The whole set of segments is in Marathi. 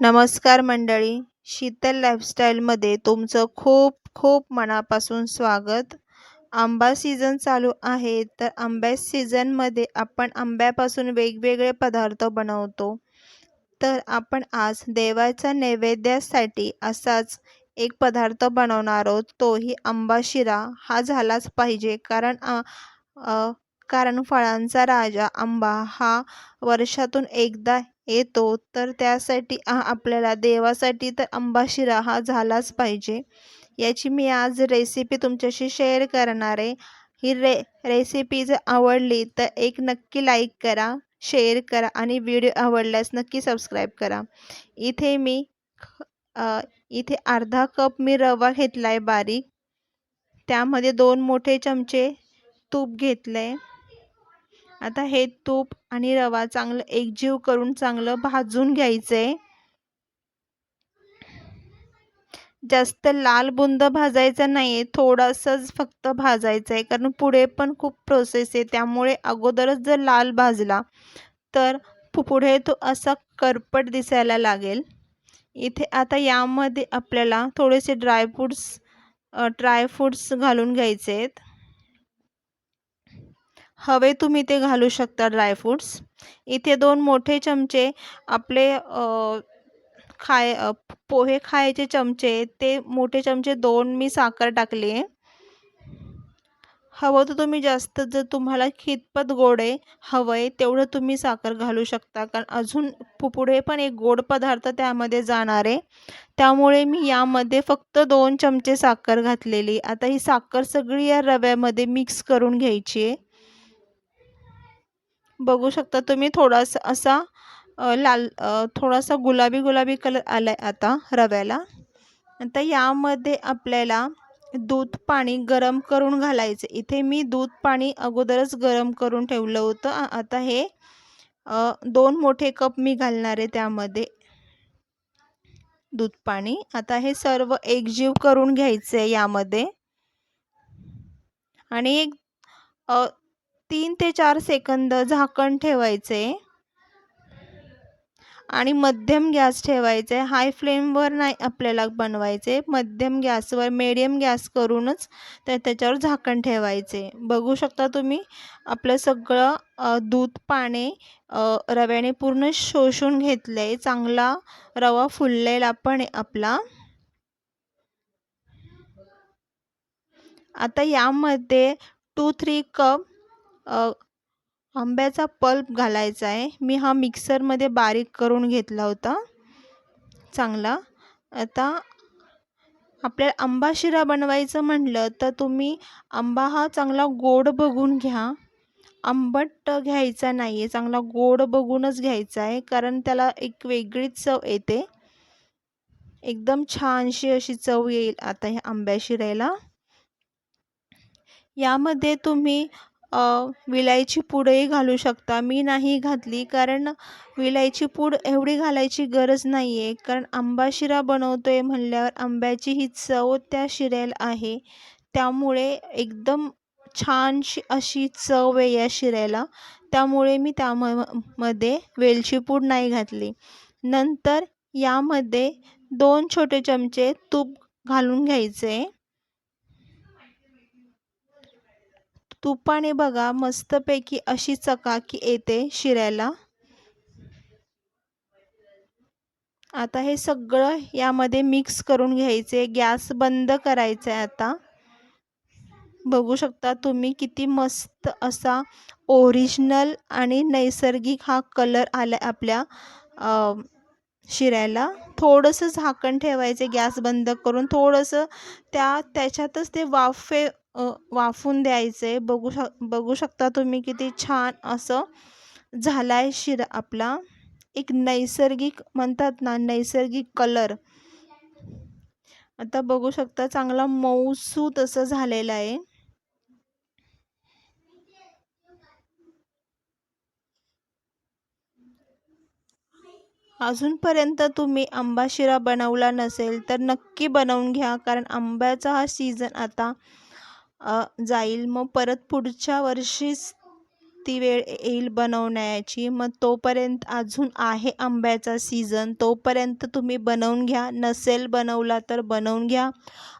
नमस्कार मंडळी. शीतल लाईफस्टाईलमध्ये तुमचं खूप खूप मनापासून स्वागत. आंबा सीझन चालू आहे तर आंब्या सीझनमध्ये आपण आंब्यापासून वेगवेगळे पदार्थ बनवतो. तर आपण आज देवाच्या नैवेद्यासाठी असाच एक पदार्थ बनवणार आहोत. तोही आंबा शिरा. हा झालाच पाहिजे. कारण कारण फळांचा राजा आंबा हा वर्षातून एकदा येतो तर त्यासाठी आपल्याला देवासाठी तर आंबा शिरा हा झालाच पाहिजे. याची मी आज रेसिपी तुमच्याशी शेअर करणार आहे. ही रे रेसिपी जर आवडली तर एक नक्की लाईक करा शेअर करा आणि व्हिडिओ आवडल्यास नक्की सबस्क्राईब करा. इथे मी इथे अर्धा कप मी रवा घेतला आहे बारीक. त्यामध्ये दोन मोठे चमचे तूप घेतलं आहे आता हे तूप आणि रवा चांगलं एकजीव करून चांगलं भाजून घ्यायचं. आहे जास्त लाल बुंद भाजायचा नाही आहे थोडंसंच फक्त भाजायचं आहे कारण पुढे पण खूप प्रोसेस आहे. त्यामुळे अगोदरच जर लाल भाजला तर पुढे तो असा करपट दिसायला लागेल. इथे आता यामध्ये आपल्याला थोडेसे ड्रायफ्रूट्स ड्रायफ्रूट्स घालून घ्यायचे आहेत हवे तुम्ही ते घालू शकता ड्रायफ्रूट्स इथे दोन मोठे चमचे आपले खाय पोहे खायचे चमचे ते मोठे चमचे दोन मी साखर टाकली आहे. हवं तर तुम्ही जास्त जर तुम्हाला कितपत गोड आहे हवं आहे तेवढं तुम्ही साखर घालू शकता. कारण अजून पुढे पण एक गोड पदार्थ त्यामध्ये जाणार आहे. त्यामुळे मी यामध्ये फक्त दोन चमचे साखर घातलेली. आता ही साखर सगळी या रव्यामध्ये मिक्स करून घ्यायची आहे. बघू शकता तुम्ही थोडासा असा लाल थोडासा गुलाबी गुलाबी कलर आला आहे आता रव्याला. आता यामध्ये आपल्याला दूध पाणी गरम करून घालायचं. इथे मी दूध पाणी अगोदरच गरम करून ठेवलं होतं. आता हे दोन मोठे कप मी घालणार आहे त्यामध्ये दूध पाणी. आता हे सर्व एकजीव करून घ्यायचं आहे यामध्ये. आणि एक तीन ते चार सेकंद झाकण ठेवायचे. आणि मध्यम गॅस ठेवायचे. हाय फ्लेमवर नाही आपल्याला बनवायचे. मध्यम गॅसवर मीडियम गॅस करूनच त्या त्याच्यावर झाकण ठेवायचे. बघू शकता तुम्ही आपलं सगळं दूध पाणी रव्याने पूर्ण शोषून घेतलं आहे चांगला रवा फुललेला पण आहे आपला. आता यामध्ये टू थ्री कप आंब्याचा पल्प घालायचा आहे. मी हा मिक्सरमध्ये बारीक करून घेतला होता. चांगला. आता आपल्याला आंबा शिरा बनवायचं म्हटलं तर तुम्ही आंबा हा चांगला गोड बघून घ्या. आंबट घ्यायचा नाही आहे चांगला गोड बघूनच घ्यायचा आहे. कारण त्याला एक वेगळीच चव येते. एकदम छानशी अशी चव येईल आता ह्या आंब्या शिरायला. यामध्ये तुम्ही विलायची पूडही घालू शकता. मी नाही घातली कारण विलायची पूड एवढी घालायची गरज नाही आहे कारण आंबा शिरा बनवतो आहे म्हणल्यावर आंब्याची ही चव त्या शिऱ्याला आहे. त्यामुळे एकदम छानशी अशी चव आहे या शिऱ्याला. त्यामुळे मी त्याममध्ये वेलची पूड नाही घातली. नंतर यामध्ये दोन छोटे चमचे तूप घालून घ्यायचे. तुपाने बघा मस्तपैकी अशी चकाकी येते शिऱ्याला आता हे सगळं यामध्ये मिक्स करून घ्यायचे गॅस बंद करायचा आहे आता. बघू शकता तुम्ही किती मस्त असा ओरिजिनल आणि नैसर्गिक हा कलर आला आपल्या शिऱ्याला थोडंसं झाकण ठेवायचे गॅस बंद करून. थोडंसं त्या त्याच्यातच ते वाफे वाफून द्यायचे. बघू शक बघू शकता तुम्ही किती छान असं झाला आहे शिरा आपला. एक नैसर्गिक म्हणतात ना नैसर्गिक कलर आता बघू शकता चांगला मऊसूत असं झालेला आहे. अजूनपर्यंत तुम्ही आंबा शिरा बनवला नसेल तर नक्की बनवून घ्या कारण आंब्याचा हा सीझन आता जाईल. मग परत पुढच्या वर्षीच ती वेळ येईल बनवण्याची. मग तोपर्यंत अजून आहे आंब्याचा सीझन तोपर्यंत तुम्ही बनवून घ्या. नसेल बनवला तर बनवून घ्या.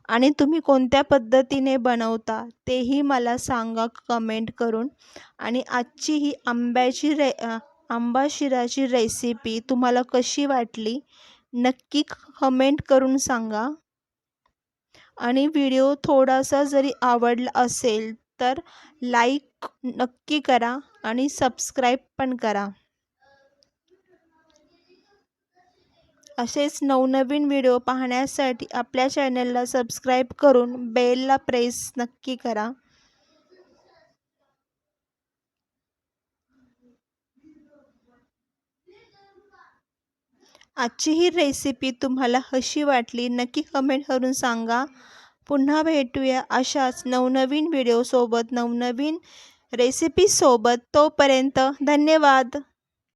आणि तुम्ही कोणत्या पद्धतीने बनवता तेही मला सांगा कमेंट करून. आणि आजची ही आंब्याची रे आंबा शिराची रेसिपी तुम्हाला कशी वाटली नक्की कमेंट करून सांगा. आणि व्हिडिओ थोडासा जरी आवडला असेल तर लाईक नक्की करा आणि सबस्क्राईब पण करा. असेच नवनवीन व्हिडिओ पाहण्यासाठी आपल्या चॅनलला सबस्क्राईब करून बेलला प्रेस नक्की करा. आजची ही रेसिपी तुम्हाला हशी वाटली? नक्की कमेंट करून सांगा. पुन्हा भेटूया अशाच नवनवीन व्हिडिओसोबत नवनवीन रेसिपीसोबत तोपर्यंत धन्यवाद.